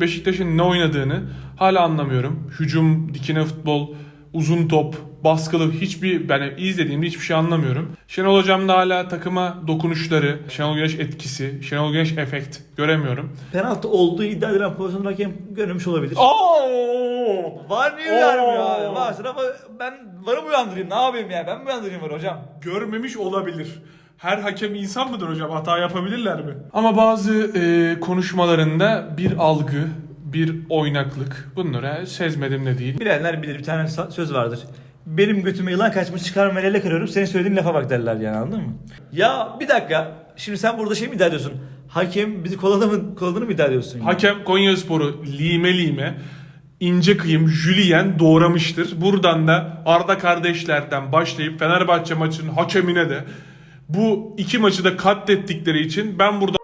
Beşiktaş'ın ne oynadığını hala anlamıyorum. Hücum, dikine futbol, uzun top, baskılı hiçbir ben izlediğimde hiçbir şey anlamıyorum. Şenol Hocam da hala takıma dokunuşları, Şenol Güneş etkisi, Şenol Güneş efekt göremiyorum. Penaltı olduğu iddia edilen pozisyonda hakem görmemiş olabilir. Oo! Var Oo. uyarmıyor abi? Varsa ben varı mı uyandırayım? Ne yapayım ya? Ben mi uyandırayım var hocam? Görmemiş olabilir. Her hakem insan mıdır hocam? Hata yapabilirler mi? Ama bazı e, konuşmalarında bir algı, bir oynaklık bunları sezmedim de değil. Bilenler bilir bir tane sa- söz vardır. Benim götüme yılan kaçmış çıkarma ele kırıyorum. Senin söylediğin lafa bak derler yani anladın mı? Ya bir dakika. Şimdi sen burada şey mi iddia ediyorsun? Hakem bizi koladı mı, koladığını mı iddia ediyorsun? ya? Hakem Konyaspor'u lime lime ince kıyım jülyen doğramıştır. Buradan da Arda kardeşlerden başlayıp Fenerbahçe maçının hakemine de bu iki maçı da katlettikleri için ben burada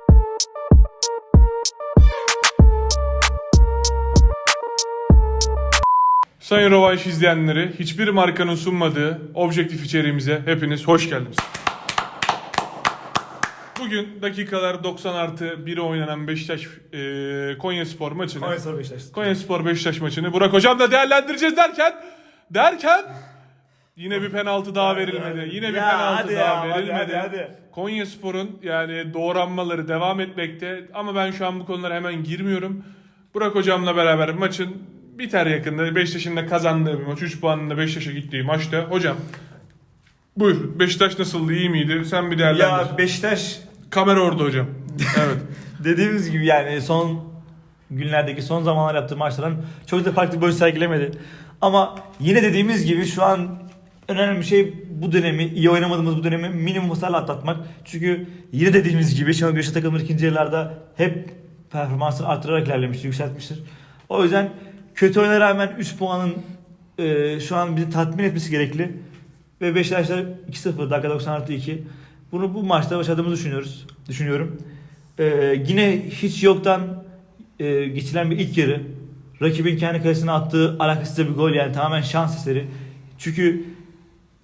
Sayın Rovanş izleyenleri hiçbir markanın sunmadığı objektif içeriğimize hepiniz hoş geldiniz. Bugün dakikalar 90 artı 1'e oynanan Beşiktaş e, Konya Spor maçını Konya Spor Beşiktaş. Konya Spor Beşiktaş maçını Burak Hocam da değerlendireceğiz derken derken yine bir penaltı daha verilmedi. Yine bir Ya penaltı hadi daha ya, hadi, verilmedi. hadi, hadi. Konya Spor'un yani doğranmaları devam etmekte ama ben şu an bu konulara hemen girmiyorum. Burak Hocam'la beraber maçın biter yakında. Beşiktaş'ın da kazandığı bir maç. 3 puanla Beşiktaş'a gittiği maçta. Hocam buyur. Beşiktaş nasıldı? iyi miydi? Sen bir değerlendir. Ya Beşiktaş Kamera orada hocam. Evet. dediğimiz gibi yani son günlerdeki son zamanlar yaptığı maçlardan çok da farklı bir oyun sergilemedi. Ama yine dediğimiz gibi şu an önemli bir şey bu dönemi, iyi oynamadığımız bu dönemi minimum hasarla atlatmak. Çünkü yine dediğimiz gibi Şenol Güneş'e takımlar ikinci yarılarda hep performansını arttırarak ilerlemiştir, yükseltmiştir. O yüzden kötü oyuna rağmen 3 puanın e, şu an bizi tatmin etmesi gerekli. Ve Beşiktaşlar 2-0 dakika 90 artı 2. Bunu bu maçta başardığımızı düşünüyoruz. Düşünüyorum. Ee, yine hiç yoktan e, geçilen bir ilk yarı. Rakibin kendi kalesine attığı alakasız bir gol yani tamamen şans eseri. Çünkü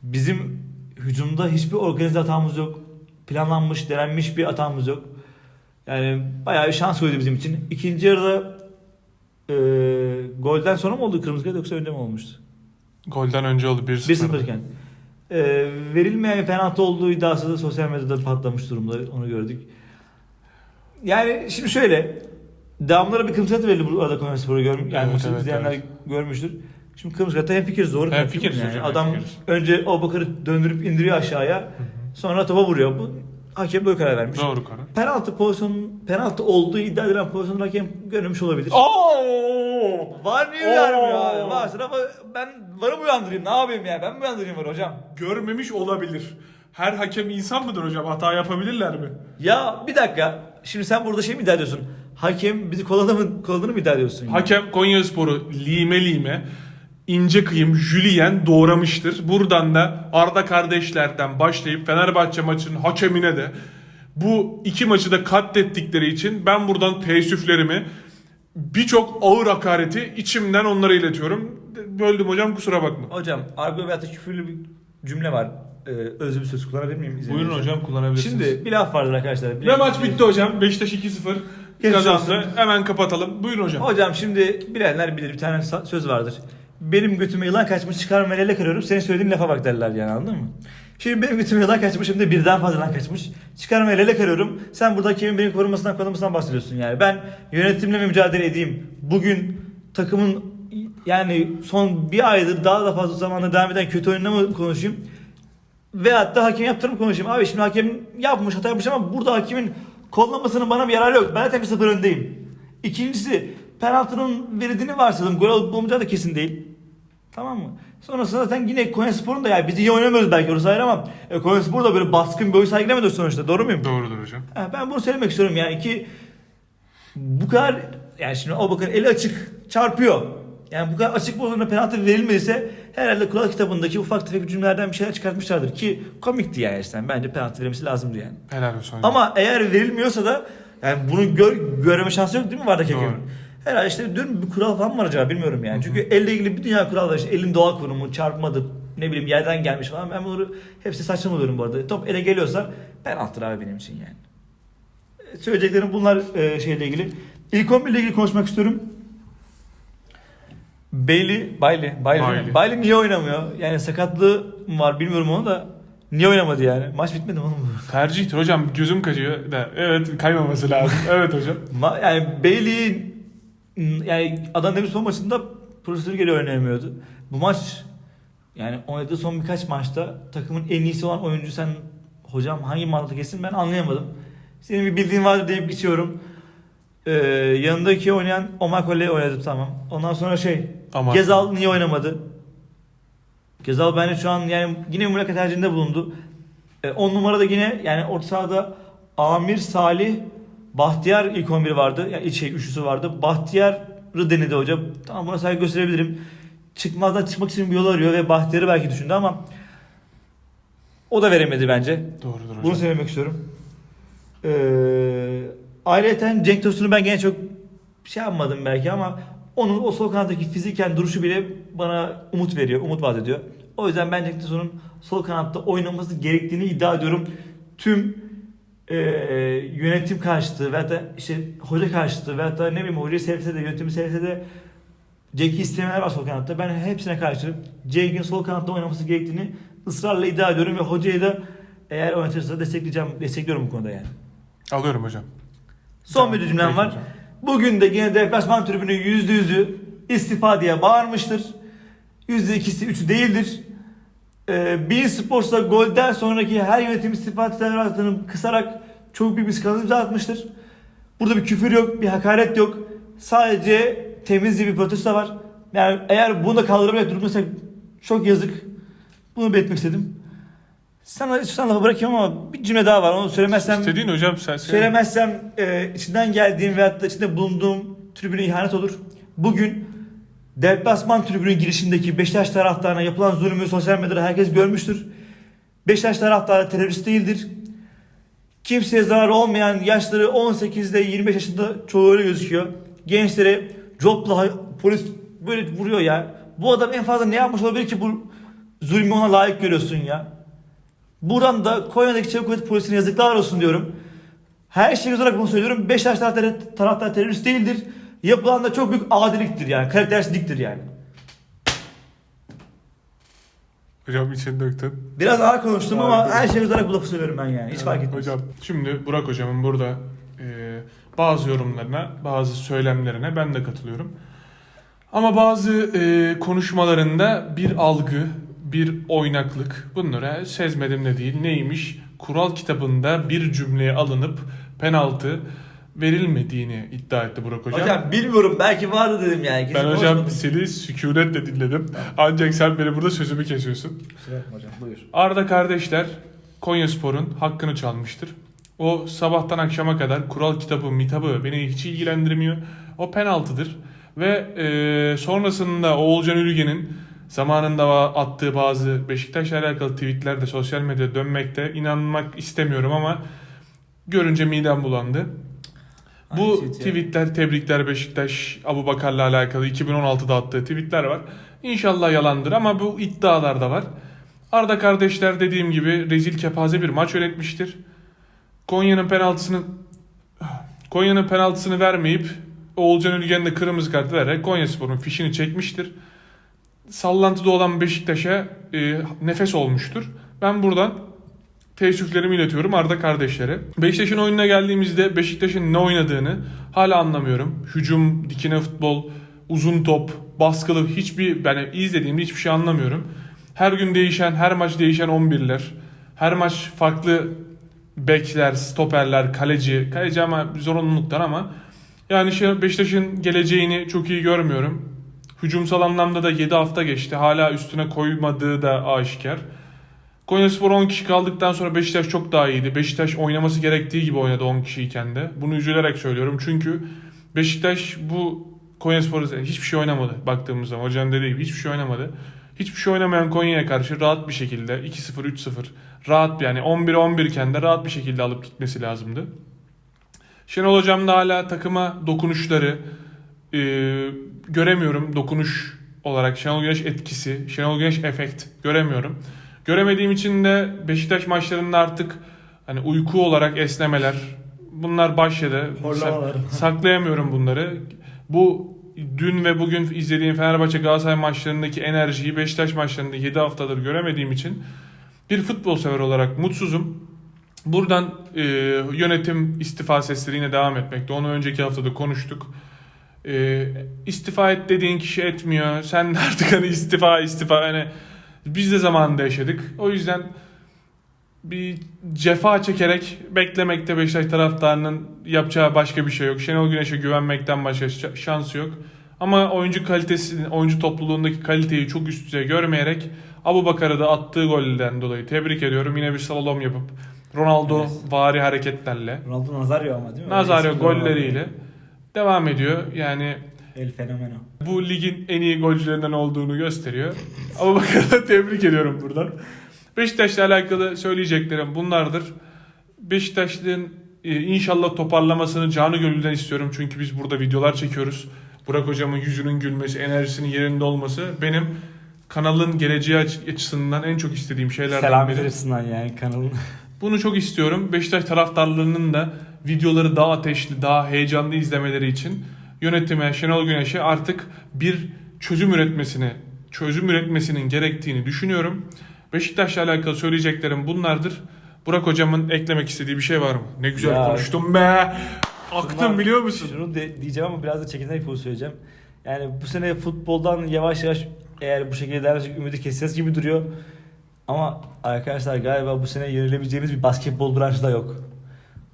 bizim hücumda hiçbir organize hatamız yok. Planlanmış, denenmiş bir hatamız yok. Yani bayağı bir şans koydu bizim için. İkinci yarıda e, golden sonra mı oldu kırmızı kart yoksa önce mi olmuştu? Golden önce oldu 1-0. 1-0 iken. Ee, verilmeyen bir penaltı olduğu iddiası da sosyal medyada patlamış durumda. Onu gördük. Yani şimdi şöyle. Devamlara bir kırmızı kart verildi bu arada Konyaspor'u görmüş. Yani Evet, evet, izleyenler evet. görmüştür. Şimdi kırmızı kartta hem fikiriz doğru. Hem fikiriz yani. hocam, Adam hemfikiriz. önce o bakarı döndürüp indiriyor aşağıya. Sonra topa vuruyor. Bu hakem böyle karar vermiş. Doğru karar. Penaltı pozisyon penaltı olduğu iddia edilen pozisyonda hakem görmemiş olabilir. Oo! Var niye uyarmıyor abi? Varsa ama ben varı mı uyandırayım? Ne yapayım ya? Ben mi uyandırayım var hocam? Görmemiş olabilir. Her hakem insan mıdır hocam? Hata yapabilirler mi? Ya bir dakika. Şimdi sen burada şey mi iddia ediyorsun? Hakem bizi koladı mı, koladığını mı iddia ediyorsun? Hakem Konyaspor'u lime lime ince kıyım jülyen doğramıştır. Buradan da Arda kardeşlerden başlayıp Fenerbahçe maçının hakemine de bu iki maçı da katlettikleri için ben buradan teessüflerimi birçok ağır hakareti içimden onlara iletiyorum. Böldüm hocam kusura bakma. Hocam argo veyahut da küfürlü bir cümle var. Ee, özlü bir söz kullanabilir miyim? İzin Buyurun hocam kullanabilirsiniz. Şimdi bir laf vardır arkadaşlar. Bir- Ve maç bitti hocam. Beşiktaş 2-0 Geçmiş kazandı. olsun. Hemen kapatalım. Buyurun hocam. Hocam şimdi bilenler bilir bir tane sa- söz vardır. Benim götüme yılan kaçmış çıkarma ele kırıyorum. Senin söylediğin lafa bak derler yani anladın mı? Şimdi benim götüme yılan kaçmış hem de birden fazla yılan kaçmış. Çıkarma ele kırıyorum. Sen burada kimin beni korumasından korumasından bahsediyorsun yani. Ben yönetimle mi mücadele edeyim? Bugün takımın yani son bir aydır daha da fazla zamanda devam eden kötü oyununa mı konuşayım? Veyahut da hakem yaptırım konuşayım. Abi şimdi hakem yapmış hata yapmış ama burada hakemin kollamasının bana bir yararı yok. Ben zaten bir sıfır öndeyim. İkincisi penaltının verildiğini varsayalım. Gol olup olmayacağı da kesin değil. Tamam mı? Sonrasında zaten yine Konyaspor'un da ya biz iyi oynamıyoruz belki orası ayrı ama e, Konyaspor da böyle baskın bir oyun sergilemedi sonuçta. Doğru muyum? Doğrudur hocam. Ha, ben bunu söylemek istiyorum yani ki bu kadar yani şimdi o bakın eli açık çarpıyor. Yani bu kadar açık pozisyonda penaltı verilmediyse herhalde kural kitabındaki ufak tefek cümlelerden bir şeyler çıkartmışlardır ki komikti yani işte. Bence penaltı verilmesi lazımdı yani. Helal olsun. Ama eğer verilmiyorsa da yani bunu gör, görme şansı yok değil mi Vardaki Doğru. hakemin? Herhalde işte diyorum bir kural falan mı var acaba bilmiyorum yani. Çünkü elle ilgili bir dünya kural var. İşte elin doğal konumu, çarpmadı, ne bileyim yerden gelmiş falan. Ben bunları hepsi saçma buluyorum bu arada. Top ele geliyorsa penaltıdır abi benim için yani. Söyleyeceklerim bunlar e, şeyle ilgili. İlk 11 ile ilgili konuşmak istiyorum. Bailey, Bailey, Bailey, Bailey. Bailey. niye oynamıyor? Yani sakatlığı mı var bilmiyorum onu da niye oynamadı yani? Maç bitmedi mi oğlum? Tercihtir hocam gözüm kaçıyor da evet kaymaması lazım. evet hocam. Ma- yani Bailey yani Adana Demirspor maçında profesör geri oynayamıyordu. Bu maç yani oynadığı son birkaç maçta takımın en iyisi olan oyuncu sen hocam hangi mantık kesin ben anlayamadım. Senin bir bildiğin vardır deyip geçiyorum. Ee, yanındaki oynayan Omar Kole oynadı tamam. Ondan sonra şey Ama- Gezal niye oynamadı? Gezal bence şu an yani yine mülakat tercihinde bulundu. 10 numarada yine yani orta sahada Amir, Salih, Bahtiyar ilk 11 vardı. Yani ilk şey üçlüsü vardı. Bahtiyar'ı denedi hocam. Tamam buna saygı gösterebilirim. Çıkmazdan çıkmak için bir yol arıyor ve Bahtiyar'ı belki düşündü ama o da veremedi bence. Doğrudur hocam. Bunu söylemek istiyorum. Ee, ayrıca Cenk Tosun'u ben gene çok şey yapmadım belki ama onun o sol kanattaki fiziken duruşu bile bana umut veriyor, umut vaat ediyor. O yüzden ben Cenk Tosun'un sol kanatta oynaması gerektiğini iddia ediyorum. Tüm e, yönetim karşıtı veya da işte hoca karşıtı veya da ne bileyim hocayı sevse de yönetimi sevse de Cenk'i istemeyenler var sol kanatta. Ben hepsine karşı Cenk'in sol kanatta oynaması gerektiğini ısrarla iddia ediyorum ve hocayı da eğer oynatırsa destekleyeceğim, destekliyorum bu konuda yani. Alıyorum hocam. Son bir cümlem var. hocam. Bugün de yine deplasman tribünü yüzde yüzü istifa diye bağırmıştır. Yüzde ikisi üçü değildir. Ee, Bein Sports'ta golden sonraki her yönetim istifa tezahüratını kısarak çok büyük bir skandal imza atmıştır. Burada bir küfür yok, bir hakaret yok. Sadece temizliği bir protesto var. Yani eğer bunu da kaldıramayacak durumdaysak çok yazık. Bunu belirtmek istedim. Sana istiyorsan lafı bırakayım ama bir cümle daha var. Onu söylemezsem İstediğin hocam sen söyle. Söylemezsem e, içinden geldiğim veyahut da içinde bulunduğum tribüne ihanet olur. Bugün deplasman tribünün girişindeki Beşiktaş taraftarına yapılan zulmü sosyal medyada herkes görmüştür. Beşiktaş taraftarı terörist değildir. Kimseye zarar olmayan yaşları 18 ile 25 yaşında çoğu öyle gözüküyor. Gençlere copla polis böyle vuruyor ya. Bu adam en fazla ne yapmış olabilir ki bu zulmü ona layık görüyorsun ya. Buradan da Konya'daki Çevik Kuvvet Polisi'ne yazıklar olsun diyorum. Her şey olarak bunu söylüyorum. Beşiktaş taraftarı, taraftar terörist değildir. Yapılan da çok büyük adiliktir yani. Karaktersizliktir yani. Hocam içini döktün. Biraz ağır konuştum ama her şey olarak bu lafı söylüyorum ben yani. Hiç fark etmez. Hocam şimdi Burak hocamın burada e, bazı yorumlarına, bazı söylemlerine ben de katılıyorum. Ama bazı e, konuşmalarında bir algı, bir oynaklık bunlara sezmedim de değil. Neymiş? Kural kitabında bir cümleye alınıp penaltı verilmediğini iddia etti Burak hocam. Hocam bilmiyorum belki vardı dedim yani. ben Kesin hocam konuşmadım. seni sükunetle dinledim. Ancak sen beni burada sözümü kesiyorsun. Kusura bakma hocam buyur. Arda kardeşler Konyaspor'un hakkını çalmıştır. O sabahtan akşama kadar kural kitabı, mitabı beni hiç ilgilendirmiyor. O penaltıdır. Ve e, sonrasında Oğulcan Ülgen'in zamanında attığı bazı Beşiktaş'la alakalı tweetler de sosyal medyada dönmekte. inanmak istemiyorum ama görünce midem bulandı. Bu Aynı ya. tweetler, tebrikler Beşiktaş, Abu Bakar'la alakalı 2016'da attığı tweetler var. İnşallah yalandır ama bu iddialar da var. Arda kardeşler dediğim gibi rezil kepaze bir maç yönetmiştir. Konya'nın penaltısını Konya'nın penaltısını vermeyip Oğulcan Ülgen'e de kırmızı kart vererek Konyaspor'un fişini çekmiştir. Sallantıda olan Beşiktaş'a e, nefes olmuştur. Ben buradan teessüflerimi iletiyorum Arda kardeşlere. Beşiktaş'ın oyununa geldiğimizde Beşiktaş'ın ne oynadığını hala anlamıyorum. Hücum, dikine futbol, uzun top, baskılı hiçbir ben izlediğimde hiçbir şey anlamıyorum. Her gün değişen, her maç değişen 11'ler. Her maç farklı bekler, stoperler, kaleci. Kaleci ama zorunluluktan ama yani şey Beşiktaş'ın geleceğini çok iyi görmüyorum. Hücumsal anlamda da 7 hafta geçti. Hala üstüne koymadığı da aşikar. Konyaspor 10 kişi kaldıktan sonra Beşiktaş çok daha iyiydi. Beşiktaş oynaması gerektiği gibi oynadı 10 kişiyken de. Bunu üzülerek söylüyorum çünkü Beşiktaş bu Konyaspor'a hiçbir şey oynamadı baktığımız zaman. Hocanın dediği gibi hiçbir şey oynamadı. Hiçbir şey oynamayan Konya'ya karşı rahat bir şekilde 2-0 3-0 rahat yani 11-11 iken de rahat bir şekilde alıp gitmesi lazımdı. Şenol Hocam da hala takıma dokunuşları e, göremiyorum. Dokunuş olarak Şenol Güneş etkisi, Şenol Güneş efekt göremiyorum. Göremediğim için de Beşiktaş maçlarında artık hani uyku olarak esnemeler, Bunlar başladı. Horlamalar. Saklayamıyorum bunları. Bu dün ve bugün izlediğim Fenerbahçe Galatasaray maçlarındaki enerjiyi Beşiktaş maçlarında 7 haftadır göremediğim için bir futbol sever olarak mutsuzum. Buradan e, yönetim istifa sesleri yine devam etmekte. Onu önceki haftada konuştuk. E, istifa et dediğin kişi etmiyor. Sen artık hani istifa istifa hani biz de zamanında yaşadık. O yüzden bir cefa çekerek beklemekte Beşiktaş taraftarının yapacağı başka bir şey yok. Şenol Güneş'e güvenmekten başka şansı yok. Ama oyuncu kalitesi, oyuncu topluluğundaki kaliteyi çok üst düzey görmeyerek Abu Bakar'ı da attığı golden dolayı tebrik ediyorum. Yine bir slalom yapıp Ronaldo Evet. vari hareketlerle, Ronaldo Nazario ama değil mi? Nazario golleriyle devam ediyor. Yani El fenomeno. bu ligin en iyi golcülerinden olduğunu gösteriyor. Abu Bakar'ı da tebrik ediyorum buradan. Beşiktaş'la alakalı söyleyeceklerim bunlardır. Beşiktaş'ın e, inşallah toparlamasını canı gönülden istiyorum. Çünkü biz burada videolar çekiyoruz. Burak hocamın yüzünün gülmesi, enerjisinin yerinde olması benim kanalın geleceği aç- açısından en çok istediğim şeylerden Selamet biri. açısından yani kanalın. Bunu çok istiyorum. Beşiktaş taraftarlarının da videoları daha ateşli, daha heyecanlı izlemeleri için yönetime, Şenol Güneş'e artık bir çözüm üretmesini, çözüm üretmesinin gerektiğini düşünüyorum. Beşiktaş'la alakalı söyleyeceklerim bunlardır. Burak hocamın eklemek istediği bir şey var mı? Ne güzel Ya. konuştum be. Aktım biliyor musun? Şunu de, diyeceğim ama biraz da çekinerek bunu söyleyeceğim. Yani bu sene futboldan yavaş yavaş eğer bu şekilde devam edersek ümidi keseceğiz gibi duruyor. Ama arkadaşlar galiba bu sene yönelebileceğimiz bir basketbol branşı da yok.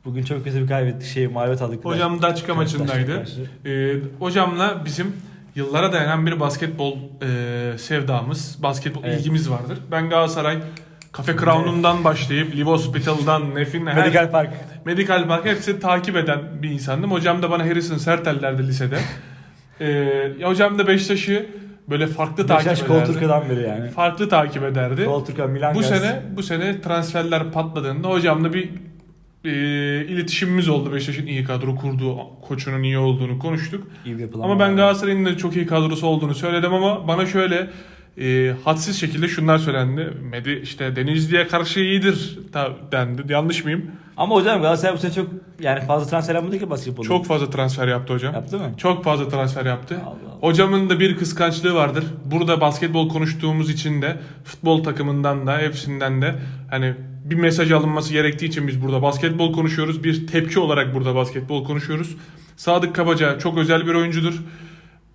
Bugün çok kötü bir kaybettik. Şey mağlubiyet aldık. Hocam Daçka maçındaydı. Ee, hocamla bizim yıllara dayanan bir basketbol e, sevdamız, basketbol Evet. ilgimiz vardır. Ben Galatasaray Cafe Crown'undan başlayıp Live Hospital'dan, Nef'in her Medical Park. Medical Park hepsini takip eden bir insandım. Hocam da bana Harrison Sertel'lerdi lisede. Ee, hocam da Beşiktaş'ı böyle farklı takip Beşiktaş ederdi. Kolturka'dan beri yani. Farklı takip ederdi. Kolturka, Milan Bu gelsin. sene bu sene transferler patladığında hocamla bir e, iletişimimiz oldu. Beşiktaş'ın iyi kadro kurduğu, koçunun iyi olduğunu konuştuk. İyi Ama ben. Galatasaray'ın da çok iyi kadrosu olduğunu söyledim ama bana şöyle e, hadsiz şekilde şunlar söylendi. Medi işte Denizli'ye karşı iyidir ta, dendi. Yanlış mıyım? Ama hocam Galatasaray bu sene çok yani fazla transfer yapmadı ki basketbolda. Çok fazla transfer yaptı hocam. Yaptı mı? Çok fazla transfer yaptı. Allah Allah. Hocamın da bir kıskançlığı vardır. Burada basketbol konuştuğumuz için de futbol takımından da hepsinden de hani bir mesaj alınması gerektiği için biz burada basketbol konuşuyoruz. Bir tepki olarak burada basketbol konuşuyoruz. Sadık Kabaca çok özel bir oyuncudur.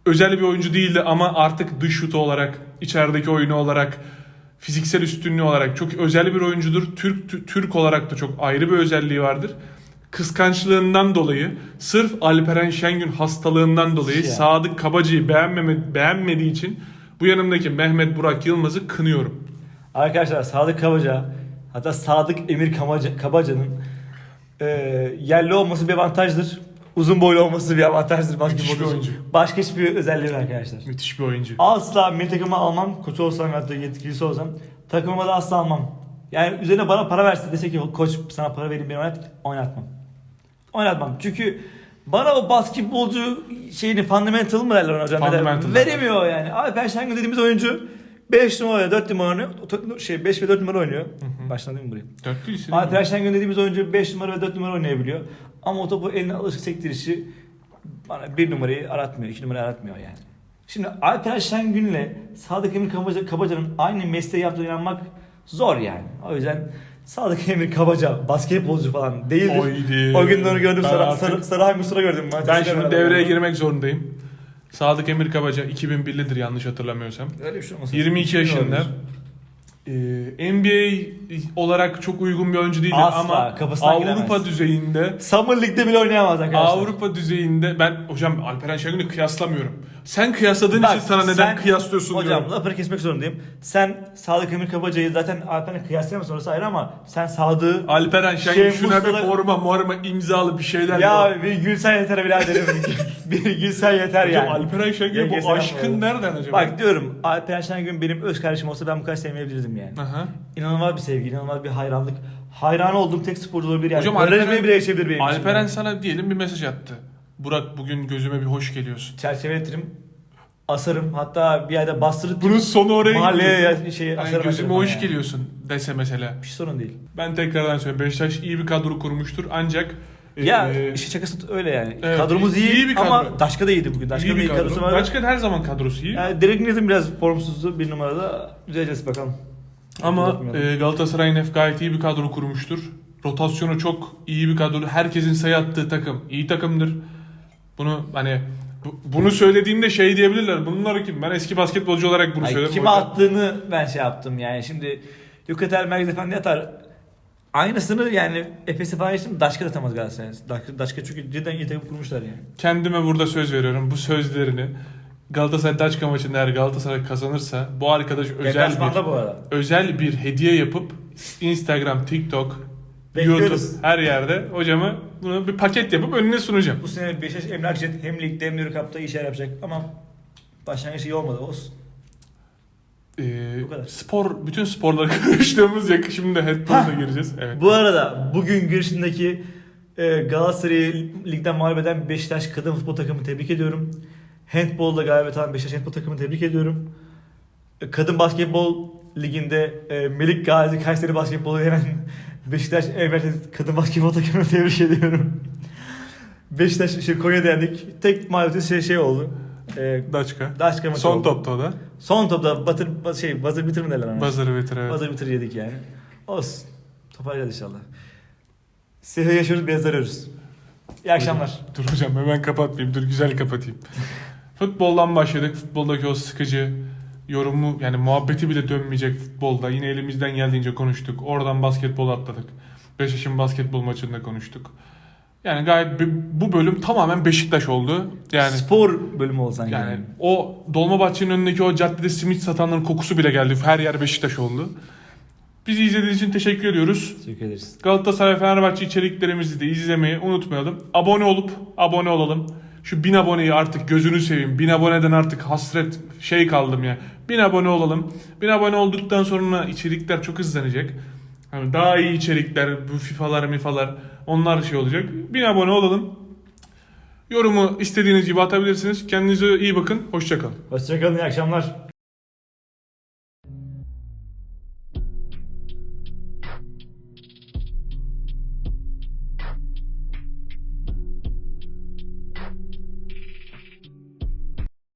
Özel bir oyuncu değildi ama artık dış şutu olarak, içerideki oyunu olarak, fiziksel üstünlüğü olarak çok özel bir oyuncudur. Türk Tü- Türk olarak da çok ayrı bir özelliği vardır. Kıskançlığından dolayı, sırf Alperen Şengün hastalığından dolayı Ya. Sadık Kabacı'yı beğenmeme, beğenmediği için bu yanımdaki Mehmet Burak Yılmaz'ı kınıyorum. Arkadaşlar Sadık Kabaca hatta Sadık Emir Kabaca'nın e, yerli olması bir avantajdır. Uzun boylu olması bir avantajdır Müthiş bir oyuncu. Başka hiçbir özelliği yok arkadaşlar. Müthiş bir oyuncu. Asla milli takıma almam. Koç olsam ya da yetkilisi olsam. Takımıma da asla almam. Yani üzerine bana para verse dese ki koç sana para vereyim beni oynat. Oynatmam. Oynatmam. Çünkü bana o basketbolcu şeyini fundamental mı derler ona hocam? Fundamental. Veremiyor yani. Abi Perşembe dediğimiz oyuncu 5 numara 4 numara oynuyor. Şey 5 ve 4 numara oynuyor. Başladım mı buraya? Dörtlü isim. Alper Şengün dediğimiz oyuncu 5 numara ve 4 numara oynayabiliyor. Ama o topu eline alışık sektirişi bana 1 numarayı aratmıyor, 2 numarayı aratmıyor yani. Şimdi Alper Şengün'le Sadık Emir Kabaca, Kabaca'nın aynı mesleği yaptığına inanmak zor yani. O yüzden Sadık Emir Kabaca basketbolcu falan değildir. Oydi. O gün onu gördüm Ben sarı, artık- sarı, gördüm. Ben Maçta şimdi devreye girmek zorundayım. Sadık Emir Kabaca 2001'lidir yanlış hatırlamıyorsam. Öyle bir şey olmasın. 22 yaşında. Olabilir. Ee, NBA olarak çok uygun bir oyuncu Asla, ama Avrupa giremez. düzeyinde Summer League'de bile oynayamaz arkadaşlar. Avrupa düzeyinde ben hocam Alperen Şengün'ü kıyaslamıyorum. Sen kıyasladığın Bak, için sana neden sen- kıyaslıyorsun Hocam diyorum. lafını kesmek zorundayım. Sen Sadık Emir Kabaca'yı zaten Alper'le kıyaslayamazsın orası ayrı ama sen Sadık'ı... Alperen Şengün Şey, şuna bir forma morma imzalı bir şeyler ya abi bir gülsen yeter biraderim. bir gülsen yeter Hocam yani. Alperen Şengün bu aşkın nereden acaba? Bak diyorum Alperen Şengün benim öz kardeşim olsa ben bu kadar sevmeyebilirdim yani. Aha. İnanılmaz bir sevgi, inanılmaz bir hayranlık. Hayran olduğum tek sporcu olabilir yani. Hocam Alperen, bile geçebilir benim Alperen yani. sana diyelim bir mesaj attı. Burak bugün gözüme bir hoş geliyorsun. Çerçeveletirim, asarım hatta bir yerde bastırıp Bunun sonu oraya mahalleye şey Yani asarım. gözüme hoş yani. geliyorsun dese mesela. Bir sorun değil. Ben tekrardan söylüyorum. Beşiktaş iyi bir kadro kurmuştur. Ancak Ya Ee, işin şakası öyle yani. Evet, Kadromuz iyi, iyi bir kadro. ama Daşka da iyiydi bugün. iyi Daşka'nın bir iyi kadrosu kadro. var. Başkan her zaman kadrosu iyi. Yani Derek biraz formsuzdu bir numarada. Düzeleceğiz bakalım. Ama e, Galatasaray'ın hep gayet iyi bir kadro kurmuştur. Rotasyonu çok iyi bir kadro. Herkesin sayı attığı takım. iyi takımdır. Bunu hani bu- bunu söylediğimde şey diyebilirler. Bunlar kim? Ben eski basketbolcu olarak bunu Ay, söylerim. kime attığını ben şey yaptım yani şimdi Yukatel Merkez Efendi atar. Aynısını yani Efes'e falan geçtim. Daşka da atamaz Galatasaray. Daşka, Daşka çünkü cidden iyi takım kurmuşlar yani. Kendime burada söz veriyorum. Bu sözlerini Galatasaray Daçka maçında eğer Galatasaray kazanırsa bu arkadaş özel bir bu arada. özel bir hediye yapıp Instagram, TikTok, Bekliyoruz. YouTube her yerde hocama bunu bir paket yapıp önüne sunacağım. Bu sene Beşiktaş Emlak Jet hem ligde hem de Cup'ta iyi şeyler yapacak ama başlangıç iyi olmadı olsun. Ee, Bu kadar. spor bütün sporlara karıştığımız yak şimdi headball'a gireceğiz. Evet. Bu arada bugün girişindeki e, Galatasaray'ı ligden mağlup eden Beşiktaş kadın futbol takımı tebrik ediyorum. Handball'da galibiyet alan Beşiktaş handbol takımını tebrik ediyorum. E, Kadın basketbol liginde e, Melik Gazi Kayseri basketbolu yenen Beşiktaş Emre kadın basketbol takımını tebrik ediyorum. Beşiktaş şey, Konya'da yendik. Tek mağlubiyeti şey, şey oldu. E, Daçka. Daşka maçı Son oldu. topta da. Son topta batır, bat- şey, buzzer bitir mi derler ona? Buzzer'ı bitir evet. Buzzer bitir yedik yani. Olsun. Toparlayacağız inşallah. Sihir yaşıyoruz, beyaz arıyoruz. İyi akşamlar. Dur hocam hemen kapatmayayım. Dur güzel kapatayım. Futboldan başladık. Futboldaki o sıkıcı yorumu yani muhabbeti bile dönmeyecek futbolda. Yine elimizden geldiğince konuştuk. Oradan basketbol atladık. Beşiktaş'ın basketbol maçında konuştuk. Yani gayet bu bölüm tamamen Beşiktaş oldu. Yani Spor bölümü olsan yani yani. o Dolmabahçe'nin önündeki o caddede simit satanların kokusu bile geldi. Her yer Beşiktaş oldu. Bizi izlediğiniz için teşekkür ediyoruz. Teşekkür ederiz. Galatasaray Fenerbahçe içeriklerimizi de izlemeyi unutmayalım. Abone olup abone olalım. Şu bin aboneyi artık gözünü seveyim. Bin aboneden artık hasret şey kaldım ya. Bin abone olalım. Bin abone olduktan sonra içerikler çok hızlanacak. Hani daha iyi içerikler, bu FIFA'lar, MIFA'lar onlar şey olacak. Bin abone olalım. Yorumu istediğiniz gibi atabilirsiniz. Kendinize iyi bakın. Hoşçakalın. Hoşçakalın, iyi akşamlar.